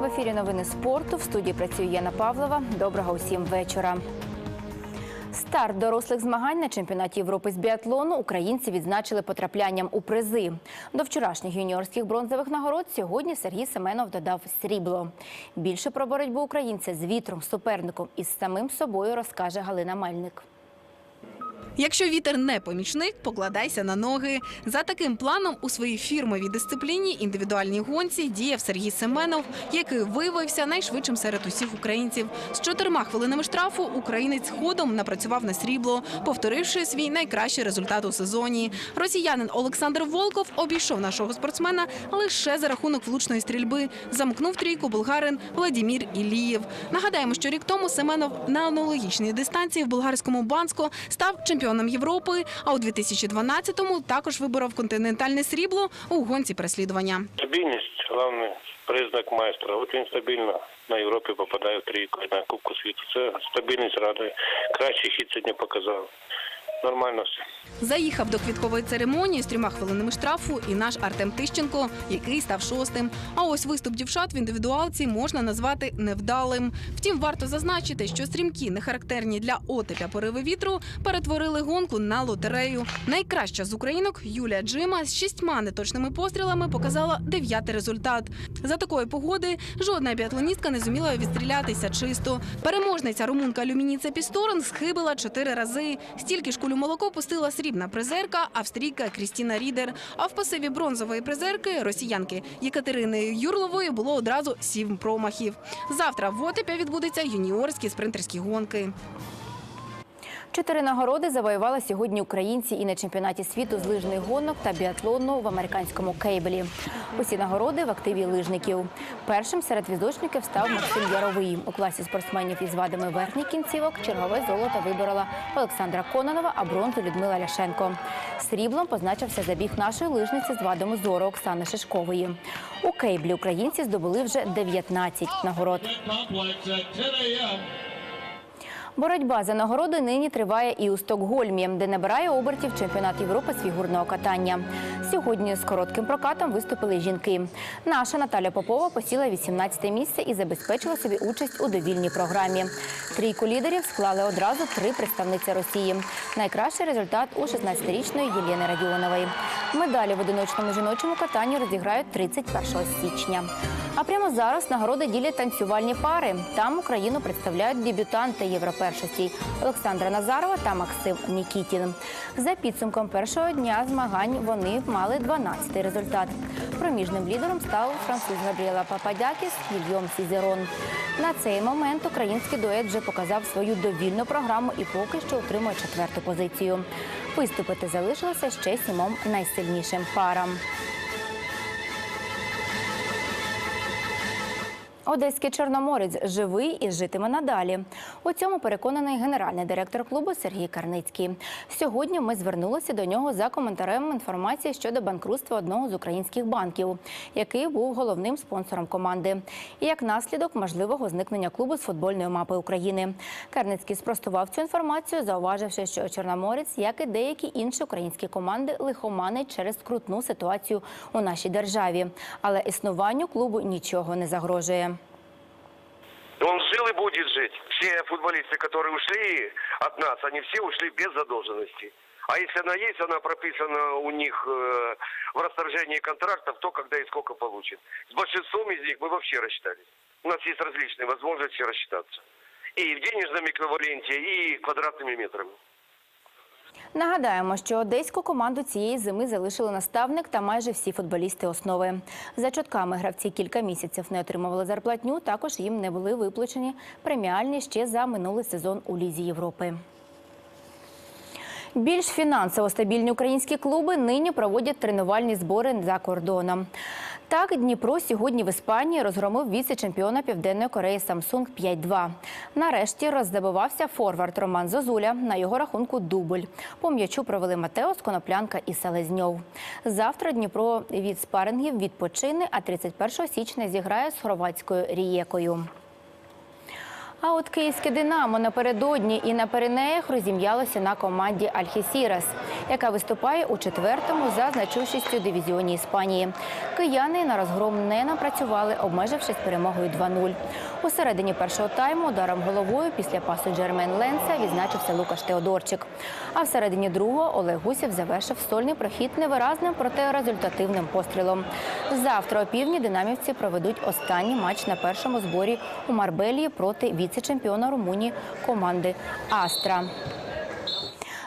В ефірі новини спорту. В студії працює Яна Павлова. Доброго усім вечора. Старт дорослих змагань на чемпіонаті Європи з біатлону українці відзначили потраплянням у призи. До вчорашніх юніорських бронзових нагород сьогодні Сергій Семенов додав срібло. Більше про боротьбу українця з вітром, суперником і з самим собою розкаже Галина Мельник. Якщо вітер не помічник, покладайся на ноги. За таким планом у своїй фірмовій дисципліні індивідуальній гонці діяв Сергій Семенов, який виявився найшвидшим серед усіх українців. З чотирма хвилинами штрафу українець ходом напрацював на срібло, повторивши свій найкращий результат у сезоні. Росіянин Олександр Волков обійшов нашого спортсмена лише за рахунок влучної стрільби. Замкнув трійку болгарин Владімір Ілієв. Нагадаємо, що рік тому Семенов на аналогічній дистанції в болгарському Банско став чемпіоном Європи. А у 2012-му також виборов континентальне срібло у гонці переслідування. Стабільність головний признак майстра. От він стабільно на Європі попадає в трійку на Кубку світу. Це стабільність радує. Кращий хід сьогодні показав. Нормально все. Заїхав до квіткової церемонії з трьома хвилинами штрафу і наш Артем Тищенко, який став шостим. А ось виступ дівчат в індивідуалці можна назвати невдалим. Втім, варто зазначити, що стрімкі, не характерні для отепя пориви вітру, перетворили гонку на лотерею. Найкраща з українок Юлія Джима з шістьма неточними пострілами показала дев'ятий результат. За такої погоди жодна біатлоністка не зуміла відстрілятися чисто. Переможниця румунка Люмініця Пісторн схибила чотири рази. Стільки ж кулю молоко пустила срібна призерка австрійка Крістіна Рідер. А в пасиві бронзової призерки росіянки Єкатерини Юрлової було одразу сім промахів. Завтра в Отепі відбудуться юніорські спринтерські гонки. Чотири нагороди завоювали сьогодні українці і на чемпіонаті світу з лижних гонок та біатлону в американському кейбелі. Усі нагороди в активі лижників. Першим серед візочників став Максим Яровий. У класі спортсменів із вадами верхніх кінцівок чергове золото виборола Олександра Кононова, а бронзу Людмила Ляшенко. Сріблом позначився забіг нашої лижниці з вадами зору Оксани Шишкової. У кейблі українці здобули вже 19 нагород. Боротьба за нагороди нині триває і у Стокгольмі, де набирає обертів чемпіонат Європи з фігурного катання. Сьогодні з коротким прокатом виступили жінки. Наша Наталя Попова посіла 18 місце і забезпечила собі участь у довільній програмі. Трійку лідерів склали одразу три представниці Росії. Найкращий результат у 16-річної Єлєни Радіонової. Медалі в одиночному жіночому катанні розіграють 31 січня. А прямо зараз нагороди ділять танцювальні пари. Там Україну представляють дебютанти європершості Олександра Назарова та Максим Нікітін. За підсумком першого дня змагань вони мали 12-й результат. Проміжним лідером став француз Габріела Пападякіс Гільйом Сізерон. На цей момент український дует вже показав свою довільну програму і поки що отримує четверту позицію. Виступити залишилося ще сімом найсильнішим парам. Одеський чорноморець живий і житиме надалі. У цьому переконаний генеральний директор клубу Сергій Карницький. Сьогодні ми звернулися до нього за коментарем інформації щодо банкрутства одного з українських банків, який був головним спонсором команди, і як наслідок можливого зникнення клубу з футбольної мапи України. Карницький спростував цю інформацію, зауваживши, що Чорноморець, як і деякі інші українські команди, лихоманить через скрутну ситуацію у нашій державі, але існуванню клубу нічого не загрожує. Он жил и будет жить. Все футболисты, которые ушли от нас, они все ушли без задолженности. А если она есть, она прописана у них э, в расторжении контрактов, то когда и сколько получит. С большинством из них мы вообще рассчитались. У нас есть различные возможности рассчитаться. И в денежном эквиваленте, и квадратными метрами. Нагадаємо, що одеську команду цієї зими залишили наставник та майже всі футболісти основи. За чутками гравці кілька місяців не отримували зарплатню. Також їм не були виплачені преміальні ще за минулий сезон у Лізі Європи. Більш фінансово стабільні українські клуби нині проводять тренувальні збори за кордоном. Так, Дніпро сьогодні в Іспанії розгромив віце-чемпіона Південної Кореї Samsung 5-2. Нарешті роздобувався форвард Роман Зозуля. На його рахунку дубль. По м'ячу провели Матеос, Коноплянка і Селезньов. Завтра Дніпро від спарингів відпочине, а 31 січня зіграє з хорватською Рієкою. А от київське Динамо напередодні і на Пиренеях розім'ялося на команді Альхісірас, яка виступає у четвертому за значущістю дивізіоні Іспанії. Кияни на розгром не напрацювали, обмежившись перемогою 2-0. У середині першого тайму ударом головою після пасу Джермен Ленса відзначився Лукаш Теодорчик. А в середині другого Олег Гусєв завершив стольний прохід невиразним, проте результативним пострілом. Завтра о півдні динамівці проведуть останній матч на першому зборі у Марбелії проти віце-чемпіона Румунії команди Астра.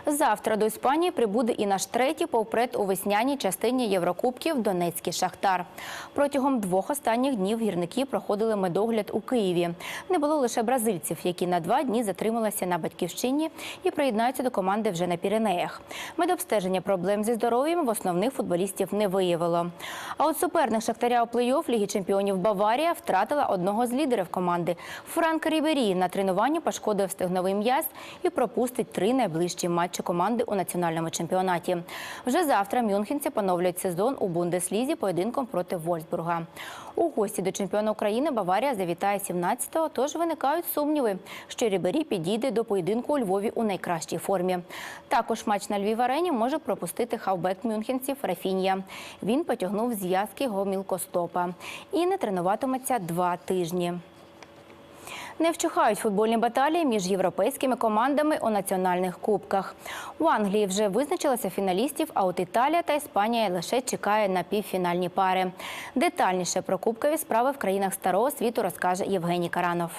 Завтра до Іспанії прибуде і наш третій повпред у весняній частині Єврокубків Донецький Шахтар. Протягом двох останніх днів гірники проходили медогляд у Києві. Не було лише бразильців, які на два дні затрималися на батьківщині і приєднаються до команди вже на Піренеях. Медобстеження проблем зі здоров'ям в основних футболістів не виявило. А от суперник Шахтаря у плей-офф Ліги чемпіонів Баварія втратила одного з лідерів команди. Франк Рібері на тренуванні пошкодив стегновий м'яз і пропустить три найближчі матчі команди у національному чемпіонаті. Вже завтра мюнхенці поновлюють сезон у Бундеслізі поєдинком проти Вольсбурга. У гості до чемпіона України Баварія завітає 17-го, тож виникають сумніви, що Рібері підійде до поєдинку у Львові у найкращій формі. Також матч на Львів арені може пропустити хавбек мюнхенців Рафінія. Він потягнув зв'язки гомілкостопа і не тренуватиметься два тижні. Не вчухають футбольні баталії між європейськими командами у національних кубках. У Англії вже визначилися фіналістів, а от Італія та Іспанія лише чекає на півфінальні пари. Детальніше про кубкові справи в країнах старого світу розкаже Євгеній Каранов.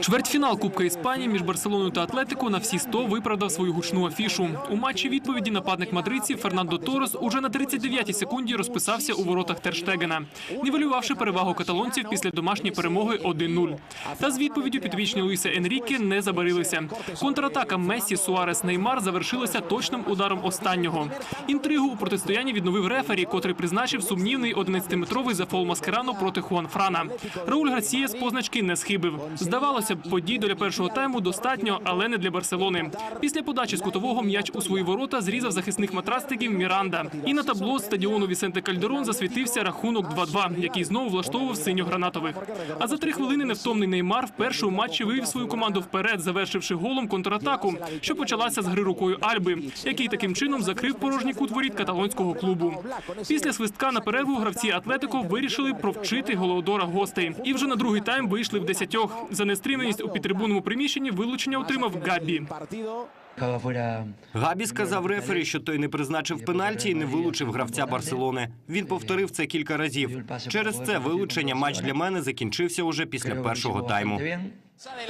Чвертьфінал Кубка Іспанії між Барселоною та Атлетико на всі 100 виправдав свою гучну афішу. У матчі відповіді нападник мадридців Фернандо Торос уже на 39-й секунді розписався у воротах Терштегена, нівелювавши перевагу каталонців після домашньої перемоги 1-0. Та з відповіддю підвічні Луїса Енріке не забарилися. Контратака Мессі, Суарес, Неймар завершилася точним ударом останнього. Інтригу у протистоянні відновив рефері, котрий призначив сумнівний 11-метровий зафол Маскерану проти Хуанфрана. Рауль Гарсія з позначки не схибив. Здавалося б, подій для першого тайму достатньо, але не для Барселони. Після подачі з кутового м'яч у свої ворота зрізав захисних матрастиків Міранда. І на табло стадіону Вісенте Кальдерон засвітився рахунок 2-2, який знову влаштовував синьо-гранатових. А за три хвилини невтомний Неймар вперше у матчі вивів свою команду вперед, завершивши голом контратаку, що почалася з гри рукою Альби, який таким чином закрив порожній кут воріт каталонського клубу. Після свистка на перерву гравці Атлетико вирішили провчити голодора гостей. І вже на другий тайм вийшли в десятьох. За нестриманість у підтрибунному приміщенні вилучення отримав Габі. Габі сказав рефері, що той не призначив пенальті і не вилучив гравця Барселони. Він повторив це кілька разів. Через це вилучення матч для мене закінчився уже після першого тайму.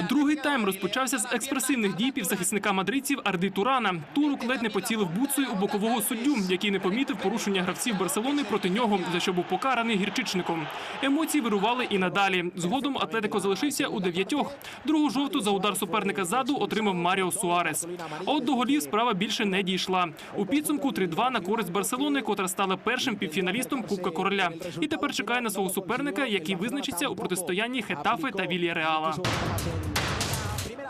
Другий тайм розпочався з експресивних дій півзахисника мадридців Арди Турана. Турук ледь не поцілив буцею у бокового суддю, який не помітив порушення гравців Барселони проти нього, за що був покараний гірчичником. Емоції вирували і надалі. Згодом Атлетико залишився у дев'ятьох. Другу жовту за удар суперника ззаду отримав Маріо Суарес. А от до голів справа більше не дійшла. У підсумку 3-2 на користь Барселони, котра стала першим півфіналістом Кубка Короля. І тепер чекає на свого суперника, який визначиться у протистоянні Хетафи та Вільяреала. Martin.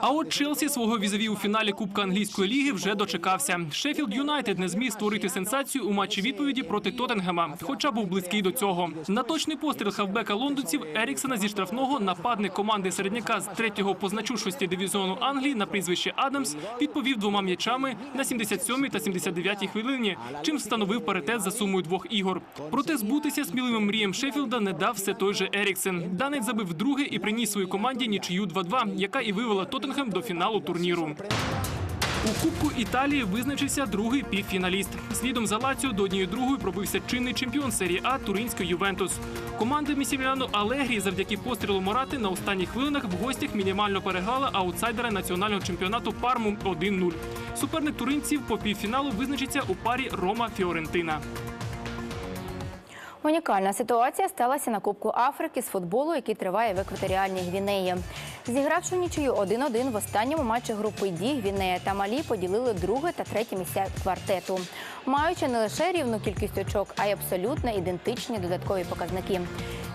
А от Челсі свого візові у фіналі Кубка англійської ліги вже дочекався. Шеффілд Юнайтед не зміг створити сенсацію у матчі відповіді проти Тоттенгема, хоча був близький до цього. На точний постріл хавбека лондонців Еріксена зі штрафного нападник команди середняка з третього по значущості дивізіону Англії на прізвище Адамс відповів двома м'ячами на 77-й та 79-й хвилині, чим встановив паритет за сумою двох ігор. Проте збутися сміливим мріям Шеффілда не дав все той же Еріксен. Данець забив вдруге і приніс своїй команді нічию 2-2, яка і вивела Тоттенгем до фіналу турніру. У Кубку Італії визначився другий півфіналіст. Слідом за Лаціо до однієї другої пробився чинний чемпіон серії А Туринський Ювентус. Команда Місіміано Алегрі завдяки пострілу Морати на останніх хвилинах в гостях мінімально переграла аутсайдера національного чемпіонату Парму 1-0. Суперник туринців по півфіналу визначиться у парі Рома Фіорентина. Унікальна ситуація сталася на Кубку Африки з футболу, який триває в екваторіальній Гвінеї. Зігравши нічию 1-1 в останньому матчі групи Ді, Гвінея та Малі поділили друге та третє місця квартету, маючи не лише рівну кількість очок, а й абсолютно ідентичні додаткові показники.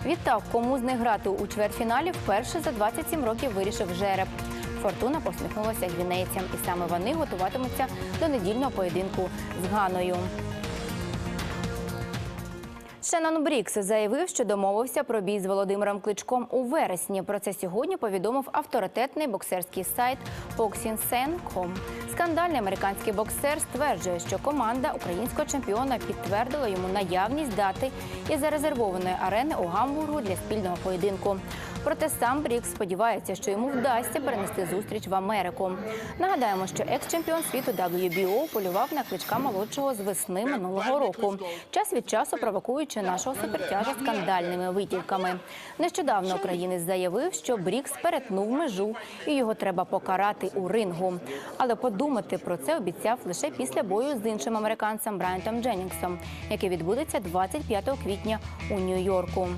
Відтак, кому з них грати у чвертьфіналі, вперше за 27 років вирішив жереб. Фортуна посміхнулася гвінейцям, і саме вони готуватимуться до недільного поєдинку з Ганою. Шеннон Брікс заявив, що домовився про бій з Володимиром Кличком у вересні. Про це сьогодні повідомив авторитетний боксерський сайт boxingsen.com. Скандальний американський боксер стверджує, що команда українського чемпіона підтвердила йому наявність дати із зарезервованої арени у Гамбургу для спільного поєдинку. Проте сам Брікс сподівається, що йому вдасться перенести зустріч в Америку. Нагадаємо, що екс-чемпіон світу WBO полював на кличка молодшого з весни минулого року, час від часу провокуючи нашого супертяжа скандальними витівками. Нещодавно українець заявив, що Брікс перетнув межу і його треба покарати у рингу. Але подумати про це обіцяв лише після бою з іншим американцем Брайантом Дженнінгсом, який відбудеться 25 квітня у Нью-Йорку.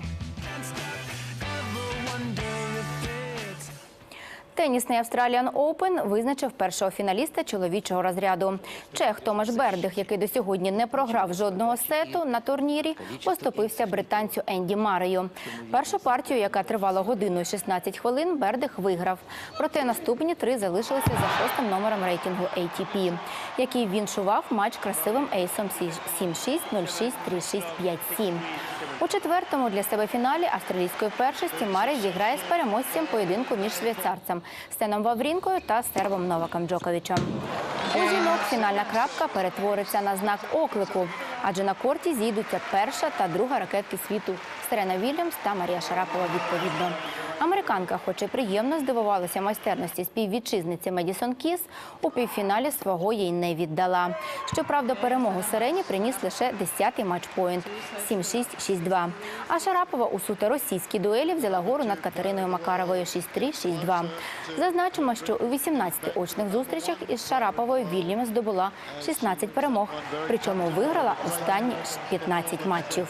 Тенісний Australian Open визначив першого фіналіста чоловічого розряду. Чех Томаш Бердих, який до сьогодні не програв жодного сету на турнірі, поступився британцю Енді Марею. Першу партію, яка тривала годину і 16 хвилин, Бердих виграв. Проте наступні три залишилися за шостим номером рейтингу ATP, який віншував матч красивим ейсом 7-6, 0-6, 3-6, 5-7. У четвертому для себе фіналі австралійської першості Марі зіграє з переможцем поєдинку між швейцарцем Стеном Ваврінкою та сербом Новаком Джоковичем. У жінок фінальна крапка перетвориться на знак оклику, адже на корті зійдуться перша та друга ракетки світу Серена Вільямс та Марія Шарапова відповідно. Американка, хоч і приємно здивувалася майстерності співвітчизниці Медісон Кіс, у півфіналі свого їй не віддала. Щоправда, перемогу Сирені приніс лише 10-й матчпоінт 7-6, 6-2. А Шарапова у суто російській дуелі взяла гору над Катериною Макаровою 6-3, 6-2. Зазначимо, що у 18 очних зустрічах із Шараповою Вільямс здобула 16 перемог, причому виграла останні 15 матчів.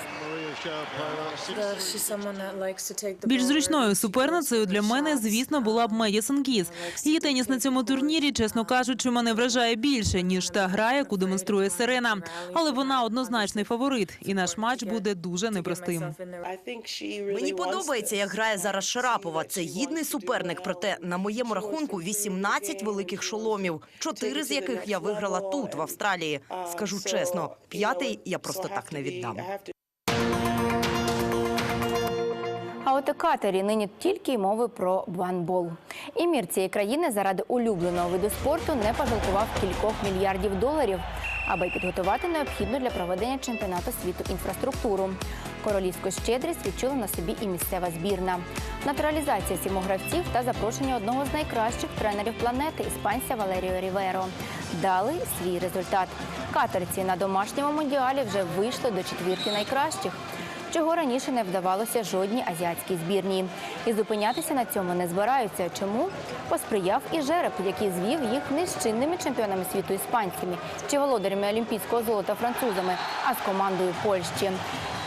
Більш зручною суперницею для мене, звісно, була б Медісон Кіс. Її теніс на цьому турнірі, чесно кажучи, мене вражає більше ніж та гра, яку демонструє Сирена. Але вона однозначний фаворит, і наш матч буде дуже непростим. Мені подобається, як грає зараз Шарапова. Це гідний суперник. Проте на моєму рахунку 18 великих шоломів, чотири з яких я виграла тут, в Австралії. Скажу чесно, п'ятий я просто так не віддам. У Катері нині тільки й мови про банбол. І мір цієї країни заради улюбленого виду спорту не пожалкував кількох мільярдів доларів, аби підготувати необхідну для проведення чемпіонату світу інфраструктуру. Королівську щедрість відчула на собі і місцева збірна. Натуралізація сімох гравців та запрошення одного з найкращих тренерів планети іспанця Валеріо Ріверо дали свій результат. Катерці на домашньому мундіалі вже вийшли до четвірки найкращих чого раніше не вдавалося жодній азіатській збірній. І зупинятися на цьому не збираються. Чому посприяв і жереб, який звів їх не з чинними чемпіонами світу іспанцями чи володарями олімпійського золота французами, а з командою Польщі.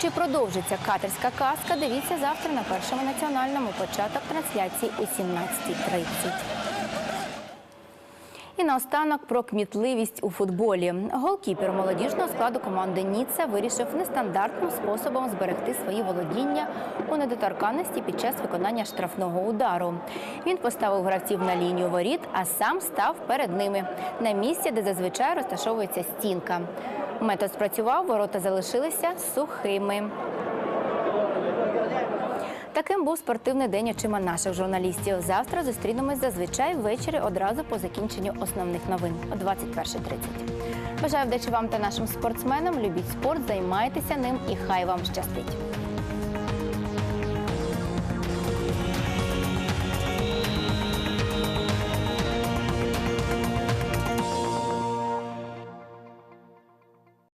Чи продовжиться катерська казка? Дивіться завтра на першому національному початок трансляції о 17.30. І наостанок про кмітливість у футболі. Голкіпер молодіжного складу команди Ніцца вирішив нестандартним способом зберегти свої володіння у недоторканності під час виконання штрафного удару. Він поставив гравців на лінію воріт, а сам став перед ними на місці, де зазвичай розташовується стінка. Метод спрацював, ворота залишилися сухими. Таким був спортивний день очима наших журналістів. Завтра зустрінемось зазвичай ввечері одразу по закінченню основних новин о 21.30. Бажаю вдачі вам та нашим спортсменам. Любіть спорт, займайтеся ним і хай вам щастить.